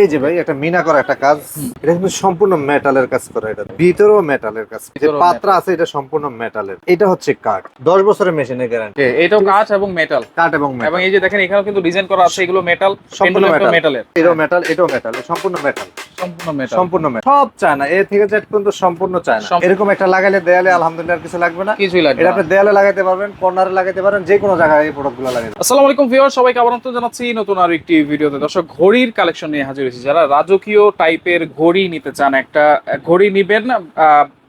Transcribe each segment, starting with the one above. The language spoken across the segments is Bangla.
এই যে ভাই একটা মিনা করা একটা কাজ এটা কিন্তু সম্পূর্ণ মেটালের কাজ করা এটা। ভিতরেও মেটালের কাজ। যে পাত্রা আছে এটা সম্পূর্ণ মেটালের এটা হচ্ছে কাঠ। দশ বছরের মেশিনের গ্যারান্টি এটাও কাঠ এবং মেটাল কাঠ এবং। এবং এই যে দেখেন এখানেও কিন্তু ডিজাইন করা আছে এগুলো মেটাল সম্পূর্ণ মেটালের এটাও মেটাল এটাও মেটাল সম্পূর্ণ মেটাল সম্পূর্ণ মেটাল সম্পূর্ণ metal। সব চায় না এ থেকে জেড পর্যন্ত সম্পূর্ণ চায় না এরকম একটা লাগাইলে দেয়ালে আলহামদুলিল্লাহ কিছু লাগবে না। কিছুই লাগবে এটা। আপনি দেয়ালে লাগাইতে পারবেন কর্নারে লাগাইতে পারেন যে কোনো জায়গায় এই প্রোডাক্টগুলো লাগাইতে আসসালামু আলাইকুম ভিউয়ার সবাইকে আবার জানাচ্ছি নতুন আর একটি ভিডিওতে। দর্শক ঘড়ির কালেকশন নিয়ে হাজির হয়েছি যারা রাজকীয় টাইপের ঘড়ি নিতে চান, একটা ঘড়ি নিবেন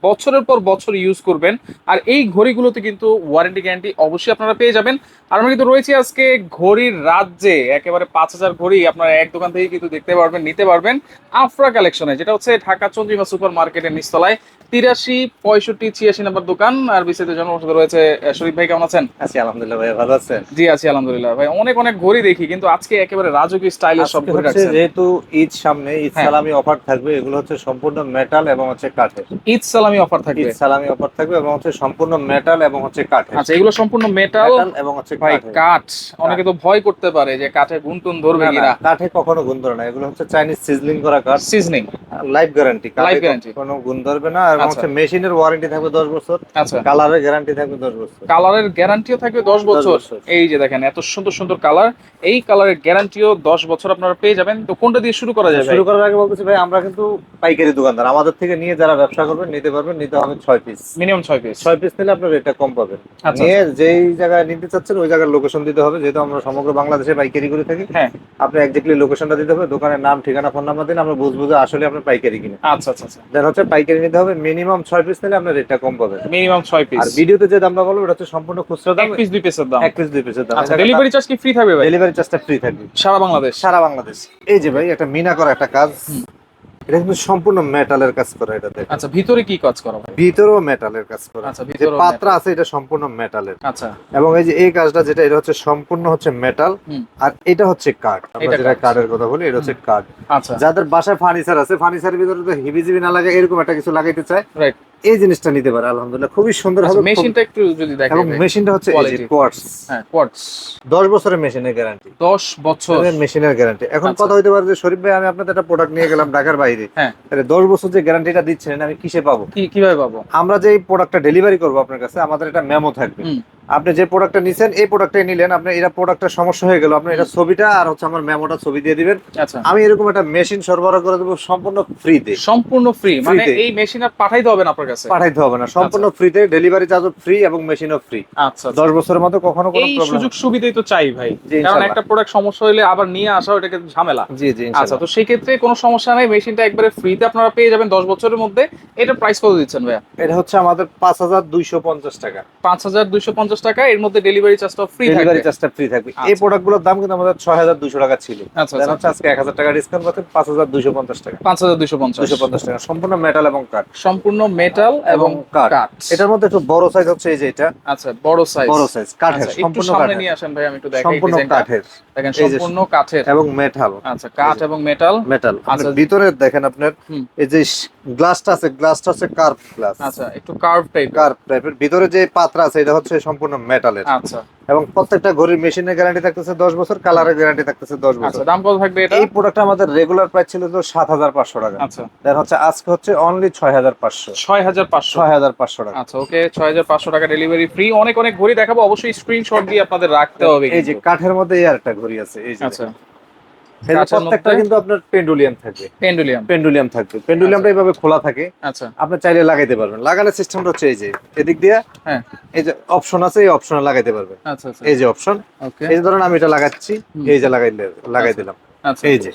বছরের পর বছর ইউজ করবেন। আর এই ঘড়িগুলোতে কিন্তু ওয়ারেন্টি গ্যারান্টি অবশ্যই আপনারা পেয়ে যাবেন। আর আমরা কিন্তু রয়েছি আজকে ঘড়ির রাজ্যে। একেবারে পাঁচ হাজার ঘড়ি আপনারা এক দোকান থেকে কিন্তু দেখতে পারবেন, নিতে পারবেন আফরা কালেকশনে যেটা হচ্ছে ঢাকা চন্দ্রিমা সুপার মার্কেটের নিচতলায়। তিরাশি পঁয়ষট্টি ছিয়াশি নাম্বার দোকান। আর বিস্তারিত জন্মসাথে রয়েছে শরীফ ভাই কেমন আছেন? আছি আলহামদুলিল্লাহ ভাই ভালো আছেন? জি আছি আলহামদুলিল্লাহ। ভাই অনেক অনেক ঘড়ি দেখি কিন্তু আজকে একেবারে রাজকীয় স্টাইলের সব ঘড়ি রাখছেন। যেহেতু ঈদ সামনে ঈদ হ্যাঁ। সালামি অফার থাকবে এগুলো হচ্ছে সম্পূর্ণ মেটাল এবং হচ্ছে কাঠের। ঈদ সালামি অফার থাকবে। ঈদ সালামি অফার থাকবে এবং হচ্ছে সম্পূর্ণ মেটাল এবং হচ্ছে কাঠের। আচ্ছা এগুলো সম্পূর্ণ মেটাল এবং হচ্ছে ভাই কাঠ। অনেকে তো ভয় করতে পারে যে কাঠে গুনটুন ধরবে কিনা। কাঠে কখনো গুণ ধরে না এগুলো হচ্ছে চাইনিজ সিজলিং করা কাঠ। Seasoning life guarantee life guarantee। কোনো গুণ ধরবে না এবং আচ্ছা। হচ্ছে মেশিনের ওয়ারেন্টি থাকবে 10 বছর আচ্ছা। কালারের গ্যারান্টি থাকবে 10 বছর। কালারের গ্যারান্টিও থাকবে দশ বছর। বছর। এই যে দেখেন এত সুন্দর সুন্দর কালার। এই কালারের গ্যারান্টিও দশ বছর আপনারা পেয়ে যাবেন। তো কোনটা দিয়ে শুরু করা যায় শুরু করার আগে বলতেছি ভাই আমরা কিন্তু পাইকারি দোকানদার। আমাদের থেকে নিয়ে যারা ব্যবসা করবেন নিতে পারবেন নিতে হবে 6 পিস মিনিমাম ছয় পিস 6 পিস নিলে আপনার রেটটা কম পাবেন। আচ্ছা নিয়ে যেই জায়গায় নিতে চাচ্ছেন ওই জায়গার লোকেশন দিতে হবে। যেহেতু আমরা সমগ্র বাংলাদেশে পাইকারি করে থাকি হ্যাঁ। আপনি একজাক্টলি লোকেশনটা দিতে হবে। দোকানের নাম ঠিকানা ফোন নাম্বার দিন আমরা বুঝব যে আসলে আপনি পাইকারি কিনে। আচ্ছা আচ্ছা আচ্ছা। দেন হচ্ছে পাইকারি নিতে হবে মিনিমাম 6 পিস নিলে আপনার রেটটা কম পাবেন। মিনিমাম 6 পিস আর ভিডিওতে যে দামটা বলব ওটা হচ্ছে সম্পূর্ণ খুচরা দাম। 1 পিস 2 পিসের দাম। 1 পিস 2 পিসের দাম। আচ্ছা ডেলিভারি চার্জ কি ফ্রি থাকবে ভাই? ডেলিভারি চার্জটা ফ্রি থাকবে। সারা বাংলাদেশ। সারা বাংলাদেশ। এই যে ভাই একটা মিনা করা একটা কাজ। এটা কিন্তু সম্পূর্ণ মেটালের কাজ করা এটাতে আচ্ছা ভিতরে কি কাজ করা? ভাই ভিতরেও মেটালের কাজ করা। আচ্ছা ভিতরে পাত্রা আছে এটা সম্পূর্ণ মেটালের আচ্ছা। এবং এই যে এই কাজটা যেটা এটা হচ্ছে সম্পূর্ণ হচ্ছে মেটাল আর এটা হচ্ছে কাঠ আমরা এটা যেটা কাঠের কথা বলি এটা হচ্ছে কাঠ আচ্ছা। যাদের বাসায় ফার্নিচার আছে ফার্নিচারের ভিতরে তো হিবিজিবি না লাগে এরকম একটা কিছু লাগাইতে চায়। রাইট এই জিনিসটা নিতে পারে আলহামদুলিল্লাহ। খুবই সুন্দর আচ্ছা হবে। মেশিনটা একটু যদি দেখেন এবং মেশিনটা হচ্ছে এই যে কোয়ার্টস হ্যাঁ কোয়ার্টস 10 বছরের মেশিনের গ্যারান্টি দশ বছরের মেশিনের গ্যারান্টি এখন আচ্ছা। কথা হইতে পারে যে শরীফ ভাই আমি আপনাদের একটা প্রোডাক্ট নিয়ে গেলাম ঢাকার বাইরে। হ্যাঁ। তাহলে 10 বছর যে গ্যারান্টিটা দিচ্ছেন আমি কিসে পাবো? কি কীভাবে পাবো? আমরা যে এই প্রোডাক্টটা ডেলিভারি করব আপনার কাছে আমাদের একটা মেমো থাকবে। আপনি যে প্রোডাক্টটা নিছেন এই প্রোডাক্টটাই নিলেন। আপনি এটা প্রোডাক্টের সমস্যা হয়ে গেল। আপনি এটা ছবিটা আর হচ্ছে আমার মেমোটা ছবি দিয়ে দিবেন। আচ্ছা। আমি এরকম একটা মেশিন সরবরাহ করে দেবো সম্পূর্ণ ফ্রিতে সম্পূর্ণ ফ্রি মানে এই মেশিন আর পাঠাইতে হবে না আপনার কাছে? পাঠাইতে হবে না। সম্পূর্ণ ফ্রিতে ডেলিভারি চার্জও ফ্রি এবং মেশিনও ফ্রি আচ্ছা আচ্ছা। দশ বছরের মতো কখনো কোনো এই প্রবলেম সুযোগ সুবিধাই তো চাই ভাই। কারণ একটা প্রোডাক্ট সমস্যা হলে আবার নিয়ে আসা ওটাকে ঝামেলা। জি জি আচ্ছা তো সেই ক্ষেত্রে কোনো সমস্যা নাই। মেশিনটা একবারে ফ্রিতে আপনারা পেয়ে যাবেন দশ বছরের মধ্যে। এটা প্রাইস কত দিচ্ছেন ভাইয়া? এটা হচ্ছে আমাদের পাঁচ হাজার দুইশো পঞ্চাশ টাকা। পাঁচ হাজার দুইশো পঞ্চাশ টাকা এর মধ্যে ডেলিভারি চার্জটা ফ্রি থাকবে। ডেলিভারি চার্জটা ফ্রি থাকবে। এই আচ্ছা। প্রোডাক্টগুলোর দাম কিন্তু আমাদের ছয় হাজার দুশো টাকা ছিল। আচ্ছা আচ্ছা। আজকে টাকা ডিসকাউন্ট পাচ্ছেন পাঁচ হাজার দুইশো পঞ্চাশ টাকা। পাঁচ হাজার দুইশো পঞ্চাশ। দুশো পঞ্চাশ টাকা। সম্পূর্ণ মেটাল এবং কাঠ সম্পূর্ণ মেটাল এবং এটার মধ্যে একটু বড় সাইজ হচ্ছে এই যে এটা। আচ্ছা বড় সাইজ বড় সাইজ কাঠের সম্পূর্ণ সামনে নিয়ে আসেন ভাই আমি একটু দেখাই সম্পূর্ণ কাঠের দেখেন সম্পূর্ণ কাঠের এবং মেটাল আচ্ছা কাঠ এবং মেটাল মেটাল আচ্ছা। ভিতরে দেখেন আপনার এই যে গ্লাসটা আছে গ্লাসটা হচ্ছে কার্ভ গ্লাস আচ্ছা একটু কার্ভ টাইপ কার্ভ টাইপের ভিতরে যে পাত্র আছে এটা হচ্ছে সম্পূর্ণ মেটালের আচ্ছা। এবং প্রত্যেকটা ঘড়ির মেশিনের গ্যারান্টি থাকতেছে দশ বছর কালারের গ্যারান্টি থাকতেছে দশ আচ্ছা বছর। দাম কত থাকবে এটা? এই প্রোডাক্টটা আমাদের রেগুলার প্রাইস ছিল তো সাত হাজার পাঁচশো টাকা। আচ্ছা। দেন হচ্ছে আজকে হচ্ছে অনলি ছয় হাজার পাঁচশো। ছয় হাজার পাঁচশো। ছয় হাজার পাঁচশো টাকা। আচ্ছা ওকে ছয় হাজার পাঁচশো টাকা ডেলিভারি ফ্রি অনেক অনেক ঘড়ি দেখাবো অবশ্যই স্ক্রিনশট দিয়ে আপনাদের রাখতে হবে এই যে কাঠের মধ্যে এই আরেকটা ঘড়ি আছে এই যে আচ্ছা। প্রত্যেকটা কিন্তু আপনার পেন্ডুলিয়াম থাকবে পেন্ডুলিয়াম। পেন্ডুলিয়াম থাকবে। পেন্ডুলিয়ামটা এইভাবে খোলা থাকে। আচ্ছা। আপনি চাইলে লাগাইতে পারবেন। লাগানোর সিস্টেমটা হচ্ছে এই যে এদিক দিয়ে হ্যাঁ। এই যে অপশন আছে এই অপশনে লাগাইতে পারবেন। আচ্ছা আচ্ছা। এই যে অপশন এই যে ধরুন আমি এটা লাগাচ্ছি এই যে লাগাই দিলাম। আচ্ছা। এই যে।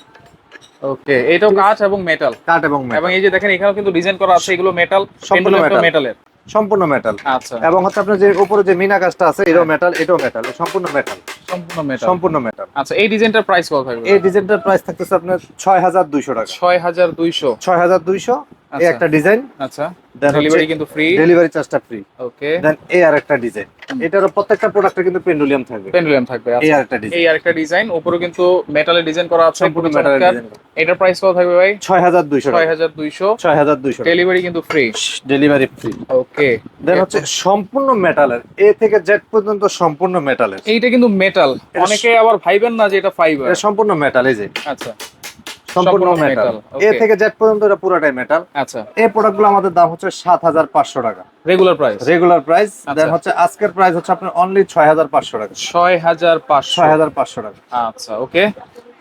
ওকে এটাও কাঠ এবং মেটাল কাঠ এবং metal। এবং এই যে দেখেন এখানেও কিন্তু ডিজাইন করা আছে এগুলো মেটাল সম্পূর্ণ মেটালের সম্পূর্ণ মেটাল আচ্ছা। এবং হচ্ছে আপনার যে উপরে যে মিনা কাজটা আছে এটাও মেটাল এটাও মেটাল সম্পূর্ণ মেটাল সম্পূর্ণ মেটাল সম্পূর্ণ মেটাল আচ্ছা এই ডিজাইনটার প্রাইস কত থাকবে? এই ডিজাইনটার প্রাইস থাকতেছে আপনার ছয় হাজার দুইশো টাকা। ছয় হাজার দুইশো। ছয় হাজার দুইশো এই আচ্ছা। একটা ডিজাইন আচ্ছা। দেন ডেলিভারি কিন্তু ফ্রি ডেলিভারি চার্জটা ফ্রি ওকে দেন এই আর একটা ডিজাইন এটারও প্রত্যেকটা প্রোডাক্টে কিন্তু পেন্ডুলিয়াম থাকবে। পেন্ডুলিয়াম থাকবে এই আচ্ছা আর একটা ডিজাইন এই আরেকটা ডিজাইন উপরে কিন্তু মেটালের ডিজাইন করা আছে সম্পূর্ণ মেটালের ডিজাইন এটার প্রাইস কত থাকবে ভাই? ছয় হাজার দুইশো ছয় হাজার দুইশো। ছয় হাজার দুইশো ডেলিভারি কিন্তু free delivery free okay then হচ্ছে সম্পূর্ণ মেটালের এ থেকে জেড পর্যন্ত সম্পূর্ণ মেটালের এইটা কিন্তু মেটাল অনেকে আবার ভাইবেন না যে এটা ফাইবার এটা সম্পূর্ণ মেটাল এই যে। আচ্ছা। সম্পূর্ণ মেটাল এ থেকে জেড পর্যন্ত এটা পুরোটাই মেটাল আচ্ছা। এই প্রোডাক্টগুলো আমাদের দাম হচ্ছে সাত হাজার পাঁচশো টাকা। Regular price regular price. Then হচ্ছে আজকের প্রাইস হচ্ছে আপনার অনলি ছয় হাজার পাঁচশো টাকা। ছয় হাজার পাঁচশো। ছয় হাজার পাঁচশো টাকা। আচ্ছা ওকে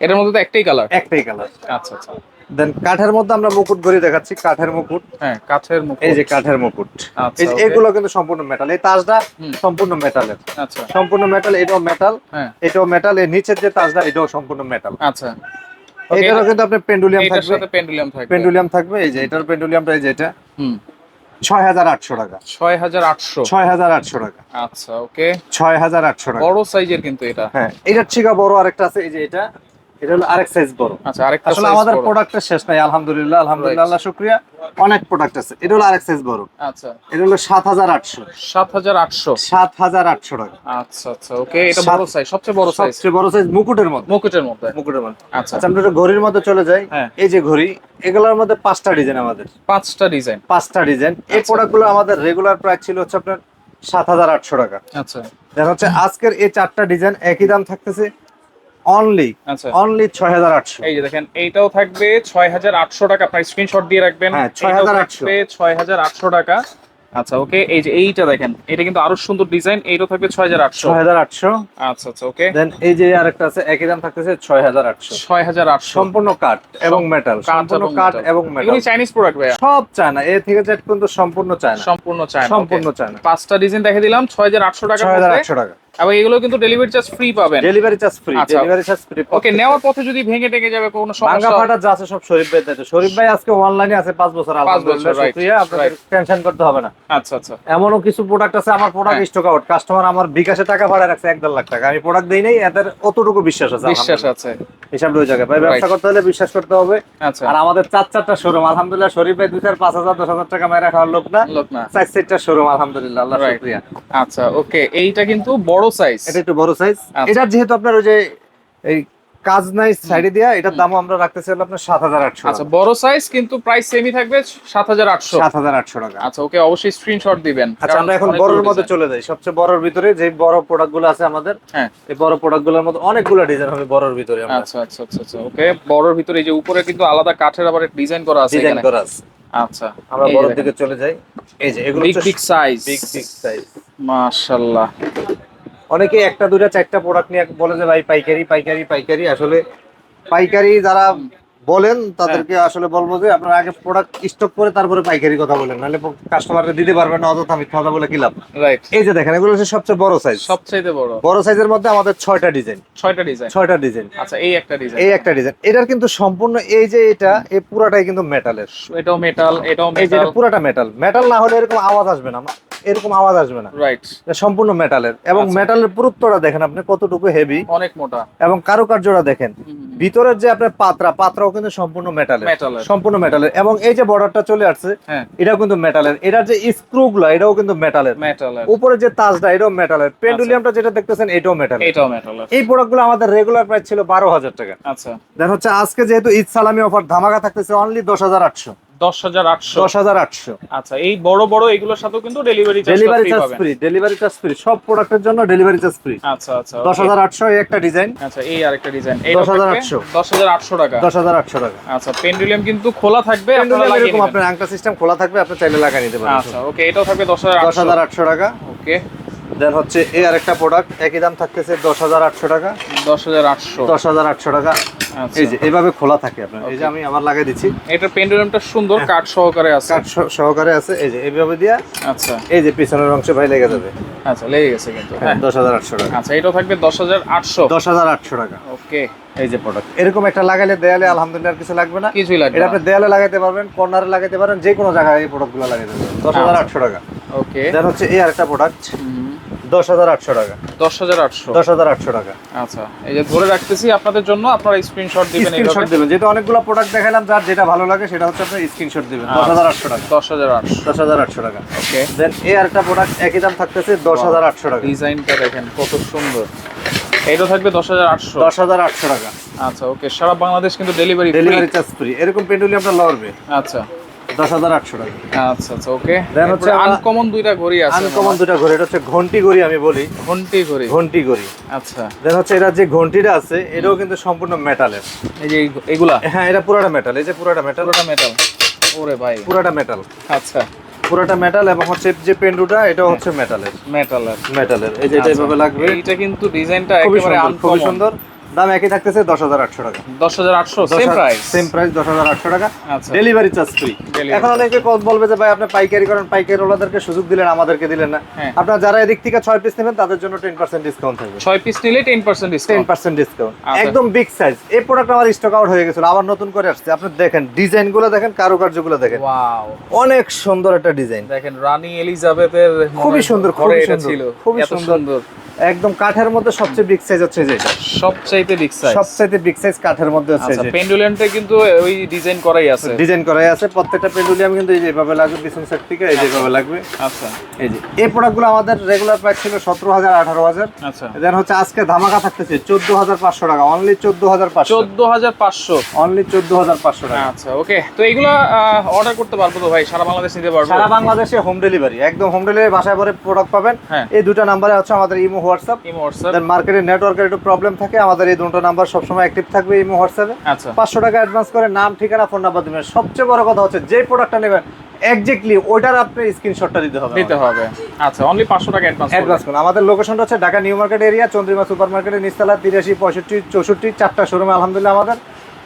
এটার মধ্যে তো একটাই কালার একটাই কালার আচ্ছা আচ্ছা। দেন কাঠের মধ্যে আমরা মুকুট ঘড়ি দেখাচ্ছি কাঠের মুকুট। হ্যাঁ কাঠের মুখ এই যে কাঠের মুকুট। আচ্ছা, এই এগুলো কিন্তু সম্পূর্ণ মেটাল এই তাজটা সম্পূর্ণ মেটালের আচ্ছা। সম্পূর্ণ মেটাল এটাও মেটাল হ্যাঁ। এটাও মেটাল এর নিচের যে তাজটা এটাও সম্পূর্ণ মেটাল আচ্ছা। এটারও কিন্তু আপনার পেন্ডুলিয়াম থাকবে। সাথে পেন্ডুলিয়াম থাকবে। পেন্ডুলিয়াম থাকবে এই যে এটার পেন্ডুলিয়ামটা এই যে এটা। হুম। ছয় হাজার আটশো টাকা। ছয় হাজার আটশো। ছয় হাজার আটশো টাকা। আচ্ছা ওকে ছয় হাজার আটশো টাকা। বড় সাইজের কিন্তু এটা। হ্যাঁ এটার থেকে বড় আরেকটা আছে এই যে এটা। এটা হলো আরেক সাইজ বড়। আচ্ছা আরেকটা আসলে আমাদের প্রোডাক্টের শেষ নাই আলহামদুলিল্লাহ আলহামদুলিল্লাহ আল্লাহ শুক্রিয়া। অনেক প্রোডাক্ট আছে এটা হলো আরেক সাইজ বড়। আচ্ছা। এটা হলো সাত হাজার আটশো। সাত হাজার আটশো? সাত হাজার আটশো টাকা। আচ্ছা আচ্ছা ওকে এটা বড় সাইজ সবচেয়ে বড় সাইজ সবচেয়ে বড় সাইজ মুকুটের মধ্যে। মুকুটের মধ্যে। মুকুটের মধ্যে। আচ্ছা। আচ্ছা আমরা একটু ঘড়ির মধ্যে চলে যাই। হ্যাঁ। এই যে ঘড়ি এগুলোর মধ্যে পাঁচটা ডিজাইন আমাদের। পাঁচটা ডিজাইন। পাঁচটা ডিজাইন। এই আচ্ছা। প্রোডাক্টগুলো আমাদের রেগুলার প্রাইস ছিল হচ্ছে আপনার সাত হাজার আটশো টাকা। আচ্ছা। দেখা হচ্ছে আজকের এই চারটা ডিজাইন একই দাম থাকতেছে। অনলি অনলি ছয় হাজার আটশো। এই যে দেখেন এইটাও থাকবে ছয় হাজার আটশো টাকা আপনার স্ক্রিনশট দিয়ে রাখবেন। হ্যাঁ, এইটাও 6,800 থাকবে ছয় হাজার আটশো টাকা। আচ্ছা ওকে এই যে এইটা দেখেন এটা কিন্তু আরও সুন্দর ডিজাইন এইটাও থাকবে ছয় হাজার আটশো। ছয় হাজার আটশো। আচ্ছা আচ্ছা ওকে। দেন এই যে আরেকটা আছে একই দাম থাকতেছে ছয় হাজার আটশো। ছয় হাজার আটশো। সম্পূর্ণ কাঠ এবং মেটাল সম্পূর্ণ কাঠ এবং মেটাল চাইনিজ প্রোডাক্ট ভাইয়া। সব চায়না এ থেকে জেড পর্যন্ত সম্পূর্ণ চায়না সম্পূর্ণ চায়না সম্পূর্ণ। চায়না পাঁচটা ডিজাইন দেখে দিলাম ছয় হাজার আটশো টাকা ছয় হাজার আটশো টাকা। এবং এগুলো কিন্তু ডেলিভারি চার্জ ফ্রি পাবেন। Delivery charge free. Delivery charge free okay নেওয়ার পথে যদি ভেঙে যাবে কোনো সমস্যা ফাটা যা আছে সব শরীফ ভাই দায়িত্ব। শরীফ ভাই আজকে অনলাইনে আছে পাঁচ বছর আলহামদুলিল্লাহ বছর, শুকরিয়া। আপনাদের টেনশন করতে হবে না। আচ্ছা আচ্ছা। এমনও কিছু প্রোডাক্ট আছে আমার প্রোডাক্ট। স্টক আউট কাস্টমার আমার বিকাশে টাকা ভাড়া রাখছে এক দেড় লাখ টাকা। আমি প্রোডাক্ট দেই নাই এদের অতটুকু বিশ্বাস আছে বিশ্বাস আছে। হিসাব রয়ে যাবে। ভাই ব্যবসা করতে হলে বিশ্বাস করতে হবে। আচ্ছা। আর আমাদের চার চারটা শোরুম আলহামদুলিল্লাহ শরীফ ভাই দুই চার পাঁচ হাজার দশ হাজার টাকা মেরা খাওয়ার লোক না। লোক না। চার চারটা শোরুম আলহামদুলিল্লাহ আল্লাহ. শুকরিয়া। আচ্ছা ওকে এইটা কিন্তু বড় সাইজ এটা একটু বড় সাইজ আচ্ছা। এটা যেহেতু আপনার ওই যে এই কাজ নাই সাইডে দিয়া এটার দামও আমরা রাখতেছি হলো আপনার সাত হাজার আটশো আচ্ছা বড় সাইজ কিন্তু প্রাইস সেমই থাকবে সাত হাজার আটশো। সাত হাজার আটশো টাকা। আচ্ছা ওকে অবশ্যই স্ক্রিনশট দিবেন। আচ্ছা আমরা এখন বড়র মধ্যে চলে যাই। সবচেয়ে বড়র ভিতরে যে বড় প্রোডাক্টগুলো আছে আমাদের হ্যাঁ। এই বড় প্রোডাক্টগুলোর মধ্যে অনেকগুলো ডিজাইন হবে বড়র ভিতরে আচ্ছা আচ্ছা আচ্ছা আচ্ছা ওকে বড়র ভিতরে এই যে উপরে কিন্তু আলাদা কাঠের আবার ডিজাইন করা আছে ডিজাইন করা আছে। আচ্ছা আমরা বড়র দিকে চলে যাই। এই যে এগুলো big big size big big size মাশাআল্লাহ। অনেকে একটা দুইটা চারটা প্রোডাক্ট নিয়ে বলে যে ভাই পাইকারি পাইকারি পাইকারি। আসলে পাইকারি যারা বলেন তাদেরকে আসলে বলব যে আপনারা আগে প্রোডাক্ট স্টক করে তারপরে পাইকারি কথা বলেন। নাহলে কাস্টমারকে দিতে পারবেন না অযথা মিথ্যা কথা বলে কিলাম রাইট এই যে দেখেন এগুলো হচ্ছে সবচেয়ে বড় সাইজ সবচাইতে বড়। বড় সাইজের মধ্যে আমাদের ছয়টা ডিজাইন ছয়টা ডিজাইন ছয়টা ডিজাইন আচ্ছা এই একটা ডিজাইন এই একটা ডিজাইন এটার কিন্তু সম্পূর্ণ এই যে এটা এই পুরাটাই কিন্তু মেটালের এটাও মেটাল এটাও মেটাল এই যে পুরাটা মেটাল মেটাল না হলে এরকম আওয়াজ আসবে না। এরকম আওয়াজ আসবে না। রাইট সম্পূর্ণ মেটালের এবং আচ্ছা। মেটালের পুরুত্বটা দেখেন আপনি কতটুকু হেভি অনেক মোটা। এবং কারুকার্যটা দেখেন। ভিতরের যে আপনার পাত্রা পাত্রাও কিন্তু সম্পূর্ণ মেটালের সম্পূর্ণ মেটালের এবং এই যে বর্ডারটা চলে আসছে হ্যাঁ। এটাও কিন্তু মেটালের এটার যে স্ক্রু গুলো এটাও কিন্তু মেটালের মেটালের উপরে যে তাজটা এটাও মেটালের পেন্ডুলিয়ামটা যেটা দেখতেছেন এটাও মেটাল এটাও মেটালের এই প্রোডাক্টগুলো আমাদের রেগুলার প্রাইস ছিল বারো হাজার টাকা। আচ্ছা। দেন হচ্ছে আজকে যেহেতু ঈদ সালামি অফার ধামাকা থাকতেছে অনলি দশ হাজার আটশো। আচ্ছা এই বড় বড় এগুলোর সাথেও কিন্তু delivery delivery charge free delivery charge free সব প্রোডাক্টের জন্য ডেলিভারি চার্জ ফ্রি আচ্ছা আচ্ছা দশ হাজার আটশো এই একটা ডিজাইন আচ্ছা এই আরেকটা ডিজাইন 10,800 দশ হাজার আটশো। টাকা। দশ হাজার আটশো টাকা। আচ্ছা পেন্ডুলিয়াম কিন্তু খোলা থাকবে আপনারা লাগিয়ে এরকম আপনার আংটা সিস্টেম খোলা থাকবে আপনি চাইলে লাগা নিতে পারেন। আচ্ছা ওকে এটাও থাকবে দশ হাজার দশ হাজার আটশো টাকা। ওকে দেন হচ্ছে এই আরেকটা প্রোডাক্ট একই দাম থাকতেছে দশ হাজার আটশো টাকা। দশ হাজার আটশো। দশ হাজার আটশো টাকা। আচ্ছা। এই যে এইভাবে খোলা থাকে আপনার। এই যে আমি আবার লাগিয়ে দিচ্ছি। এটার পেন্ডুলিয়ামটা সুন্দর হ্যাঁ। কাঠ সহকারে আছে। কাঠ সহকারে আছে। এই যে এইভাবে দিয়া আচ্ছা। এই যে পিছনের অংশে ভাই লেগে যাবে। আচ্ছা লেগে গেছে কিন্তু হ্যাঁ দশ হাজার আটশো টাকা। আচ্ছা এটাও থাকবে দশ হাজার আটশো। দশ হাজার আটশো টাকা। ওকে এই যে প্রোডাক্ট এরকম একটা লাগাইলে দেয়ালে আলহামদুলিল্লাহ আর কিছু লাগবে না। কিছুই লাগবে এটা আপনি দেয়ালে লাগাইতে পারবেন কর্নারে লাগাইতে পারেন যে কোনো জায়গায় এই প্রোডাক্টগুলো লাগাইতে পারবেন। দশ হাজার আটশো টাকা। ওকে দেন হচ্ছে এই আরেকটা প্রোডাক্ট দশ হাজার আটশো টাকা। দশ হাজার আটশো? দশ হাজার আটশো টাকা। আচ্ছা এই যে ধরে রাখতেছি আপনাদের জন্য আপনারা স্ক্রিনশট দিবেন স্ক্রিনশট এইভাবে যেটা অনেকগুলো প্রোডাক্ট দেখালাম যার যেটা ভালো লাগে সেটা হচ্ছে আপনি স্ক্রিনশট দিবেন। দশ হাজার আটশো টাকা। দশ হাজার আটশো। দশ হাজার আটশো টাকা। ওকে দেন এই আরেকটা প্রোডাক্ট একই দাম থাকতেছে দশ হাজার আটশো টাকা। ডিজাইনটা দেখেন কত সুন্দর। এটা থাকবে দশ হাজার আটশো। দশ হাজার আটশো টাকা। আচ্ছা ওকে সারা বাংলাদেশ কিন্তু ডেলিভারি ডেলিভারি চার্জ ফ্রি এরকম পেন্ডুলি আপনার লড়বে আচ্ছা। দশ হাজার আটশো টাকা। আচ্ছা আচ্ছা ওকে Then হচ্ছে আনকমন দুইটা ঘড়ি আছে আনকমন দুটা ঘড়ি এটা হচ্ছে ঘন্টি ঘড়ি আমি বলি। ঘন্টি ঘড়ি। ঘন্টি ঘড়ি। আচ্ছা। দেন হচ্ছে এটা যে ঘন্টিটা আছে এটাও কিন্তু সম্পূর্ণ মেটালের এই যে এগুলা? হ্যাঁ এটা পুরোটা মেটাল এই যে পুরোটা মেটাল পুরোটা মেটাল ওরে ভাই। পুরোটা মেটাল আচ্ছা। পুরোটা মেটাল এবং হচ্ছে যে পেন্ডুটা এটাও হচ্ছে মেটালের মেটাল মেটালের এই যে এটা এইভাবে লাগবে। এইটা কিন্তু ডিজাইনটা একেবারে খুবই সুন্দর। দাম একই থাকতেছে দশ হাজার আটশো টাকা। দশ হাজার আটশো সেম প্রাইস সেম প্রাইস দশ হাজার আটশো টাকা। ডেলিভারি চার্জ ফ্রি এখন অনেকে বলবে যে ভাই আপনি পাইকারি করেন পাইকারি ওলাদেরকে সুযোগ দিলেন আমাদেরকে দিলেন না। হ্যাঁ। আপনার যারা এদিক থেকে ছয় পিস নেবেন তাদের জন্য টেন পার্সেন্ট ডিসকাউন্ট থাকবে। ছয় পিস নিলে ten percent ten percent discount. একদম বিগ সাইজ এই প্রোডাক্ট আমার স্টক আউট হয়ে গেছিল আবার নতুন করে আসছে। আপনি দেখেন ডিজাইনগুলো দেখেন কারুকার্যগুলো দেখেন অনেক সুন্দর একটা ডিজাইন। দেখেন রানী এলিজাবেথের খুবই সুন্দর, খুবই সুন্দর, খুবই সুন্দর। একদম কাঠের মধ্যে সবচেয়ে বিগ সাইজ হচ্ছে যেটা। সবচাইতে বিগ সাইজ সবচেয়ে বিগ সাইজ কাঠের মধ্যে হচ্ছে আচ্ছা যেটা। পেন্ডুলেন্টে কিন্তু ওই ডিজাইন করাই আছে। ডিজাইন করাই আছে প্রত্যেকটা পেন্ডুলিয়াম কিন্তু এই যে এভাবে লাগবে পিছন সাইড থেকে এই যে এভাবে লাগবে। আচ্ছা। এই যে এই প্রোডাক্টগুলো আমাদের রেগুলার প্রাইস ছিল সতেরো হাজার আঠারো হাজার। আচ্ছা। দেন হচ্ছে আজকে ধামাকা থাকতেছে চোদ্দ হাজার পাঁচশো টাকা অনলি চোদ্দ হাজার পাঁচশো। চোদ্দ হাজার পাঁচশো? অনলি চোদ্দ হাজার পাঁচশো টাকা। আচ্ছা ওকে তো এইগুলা অর্ডার করতে পারব তো ভাই? সারা বাংলাদেশ নিতে পারব? সারা বাংলাদেশে হোম ডেলিভারি একদম হোম ডেলিভারি বাসায় পরে প্রোডাক্ট পাবেন। হ্যাঁ। এই দুটো নাম্বারে হচ্ছে আমাদের imo WhatsApp. Imo WhatsApp. Then মার্কেটে নেটওয়ার্কের একটু প্রবলেম থাকে আমাদের এই দুটো নাম্বার সবসময় অ্যাক্টিভ থাকবে ইমো হোয়াটসঅ্যাপে। আচ্ছা। পাঁচশো টাকা অ্যাডভান্স করে নাম ঠিকানা ফোন নাম্বার দিবেন। সবচেয়ে বড় কথা হচ্ছে যে প্রোডাক্টটা নেবেন এক্স্যাক্টলি ওইটার আপনি স্ক্রিনশটটা দিতে হবে দিতে হবে। আচ্ছা অনলি পাঁচশো টাকা অ্যাডভান্স অ্যাডভান্স করুন। আমাদের লোকেশনটা হচ্ছে Dhaka new market area Chandrima super মার্কেটের নিচতলা তিরাশি পঁয়ষট্টি চৌষট্টি চারটা শোরুমে আলহামদুলিল্লাহ আমাদের।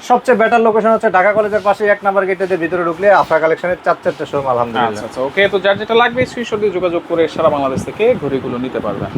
সবচেয়ে বেটার লোকেশন হচ্ছে ঢাকা কলেজের পাশে এক নাম্বার গেটের ভিতরে ঢুকলে আফরা কালেকশনের চার চারটা শোরুম আচ্ছা আলহামদুলিল্লাহ। আচ্ছা ওকে তো যার যেটা লাগবে স্ক্রিনশট দিয়ে যোগাযোগ করে সারা বাংলাদেশ থেকে ঘড়িগুলো নিতে পারবেন।